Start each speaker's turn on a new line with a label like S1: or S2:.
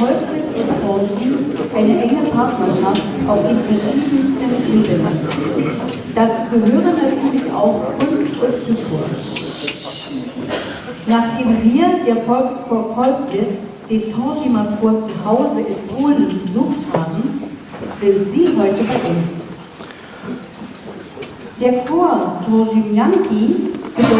S1: Wolfwitz und Tauschen eine enge Partnerschaft auf den verschiedensten Ebenen. Dazu gehören natürlich auch Kunst und Kultur. Nachdem wir, der Volkschor Polkwitz, den Tangimer Chor zu Hause in Polen besucht haben, sind Sie heute bei uns. Der Chor Tangimanki, zu dem